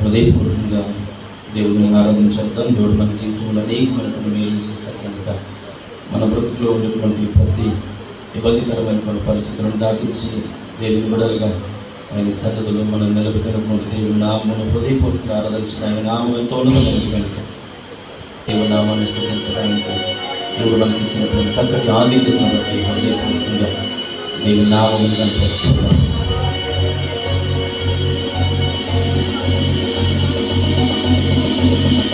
హృదయపూర్వకంగా దేవుని ఆరాధించేద్దాం. దేవుడు మన జీవితంలో అనేకమైనటువంటి మేలు చేశారు కనుక మన బ్రతుకులో ఉన్నటువంటి ప్రతి ఇబ్బందికరమైనటువంటి పరిస్థితులను దాటించి దేవుని బిడలుగా ఆయన సన్నదులు మనం నిలబెట్టినటువంటి దేవుని నామను హృదయపూర్వకంగా ఆరాధించిన ఆయన నామం ఎంతో ఉన్నతమైనది కనుక దేవుని నామాన్ని స్థుతించడానికి దేవుడు మనకి ఇచ్చినటువంటి చక్కటి ఆనందం బట్టి హృదయపూర్వకంగా దేవుని నామం కనపరుస్తున్నాం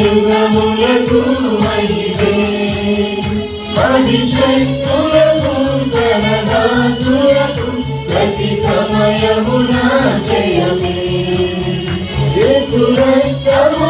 యుగములకు మహిమే అభిషక్తులకు గణదాసులకు ప్రతి సమయమున జయమే యేసురస్తముకే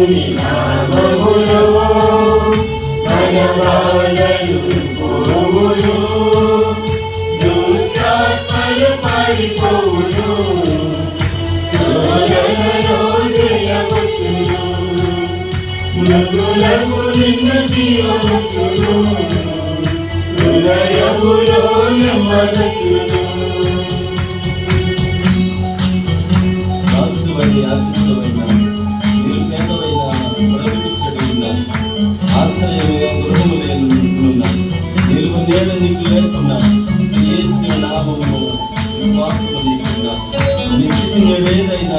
యేసుని నామములో మన బాధలు పోవును దుష్టాత్మలు పారిపోవును శోధనలో జయవచ్చును మృదులకు నిన్ను జీవముచ్చును హృదయములో నెమ్మదచ్చును ఆశీర్వది ఆశ్రయమైన గృహము లేనున్న నిలువ నేల నీకు లేకున్నా ఏసిన నామము నీకున్నా ఏదైనా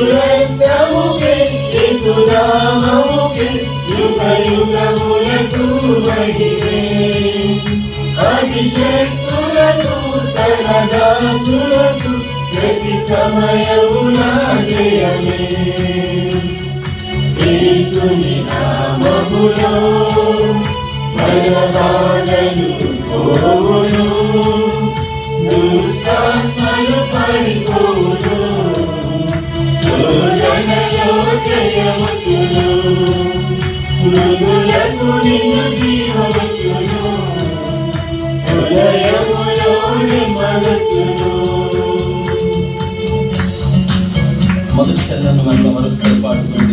యేసు రక్తముకే యేసు నామముకే యుగ యుగములకు తన దాసులకు ప్రతి సమయమున జయమే యేసుని నామములో దుష్టాత్మలు పడిపోవును. శోధనలో మృదులకు నిన్ను హృదయములో మొదటి చరణాన్ని మనం మరొకసారి పాడుకుంటే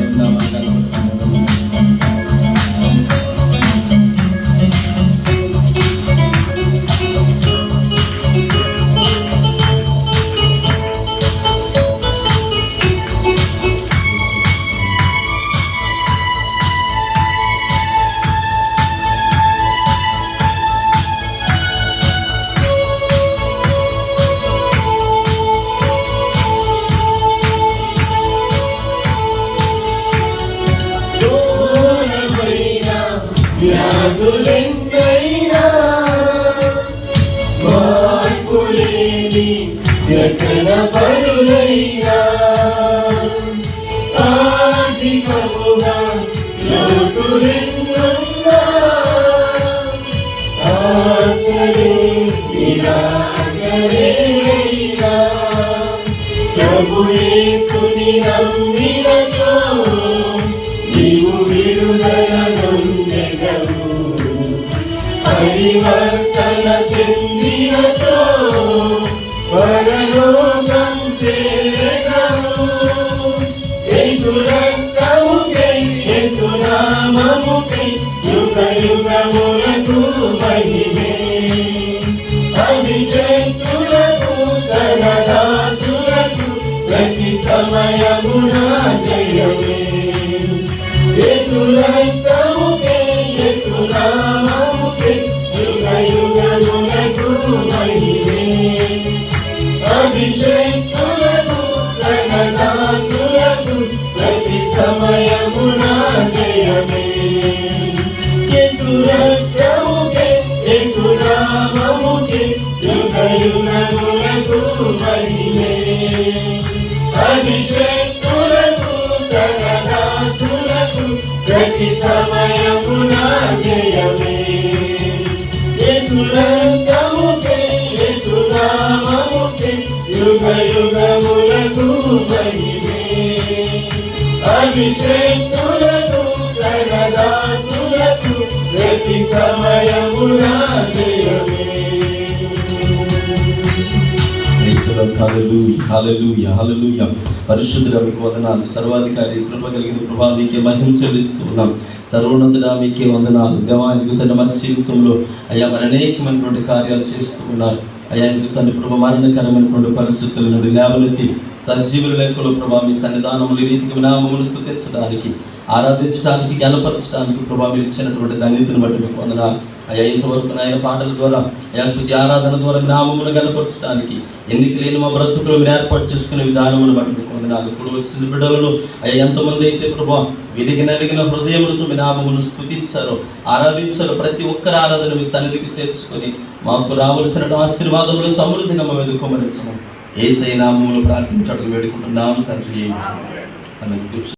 మార్పులేని వ్యసన పరులైనా ఆర్థికముగా లోటులెన్నున్నా ఆశలే నిరాశలేనా ప్రభు నమ్మినచో నీవు విడుదల పరివర్తన ప్రతి సమయమున జయమే. యేసు రక్తముకే యేసు నామముకే మహిమే. అభిషేకులకు ప్రతి జయమే. యేసు రక్తముకే యేసు నామముకే యుగ అభిషేకులకు తన ప్రతి సమయమున పరిశుద్ధుడ మీకు వందనాలు సర్వాధికారి కృప కలిగిన ప్రభా మీకే మహిమ చెల్లిస్తున్నాం. సర్వోన్నతుడా మీకే వందనాలు. దేవానికి తన మన జీవితంలో అయ్యా మరి అనేకమైనటువంటి కార్యాలు చేస్తూ ఉన్నారు. అయ్యా తన ప్రభు మరణకరమైనటువంటి పరిస్థితుల నుండి లేవనెత్తి సంజీవుల లెక్కలు ప్రభా మీ సన్నిధానములు రీతికి వినామములు స్థుతించడానికి ఆరాధించడానికి గణపరచడానికి ప్రభా మీరు ఇచ్చినటువంటి ధన్యతను బట్టి మీకు వందనాలు. అయ్యా ఇంతవరకు నాయన పాటల ద్వారా అయ్యా స్థుతి ఆరాధన ద్వారా మీ గనపరచడానికి గణపరచడానికి ఎన్నిక లేని మా బ్రతుకులు మీరు ఏర్పాటు చేసుకునే విధానమును బట్టి మీకు వందనాలు. ఇప్పుడు వచ్చిన బిడ్డలలో అయ్యా ఎంతమంది అయితే ప్రభా వెలిగి నలిగిన హృదయములతో మీ నామమును స్థుతించారో ఆరాధించారు ప్రతి ఒక్కరి ఆరాధన మీ సన్నిధికి చేర్చుకొని మాకు రావలసిన ఆశీర్వాదములు సమృద్ధిగా మేము ఎదుర్కోమరించము ఏసై నామములు ప్రార్థించడం వేడుకుంటున్నాం. తండ్రి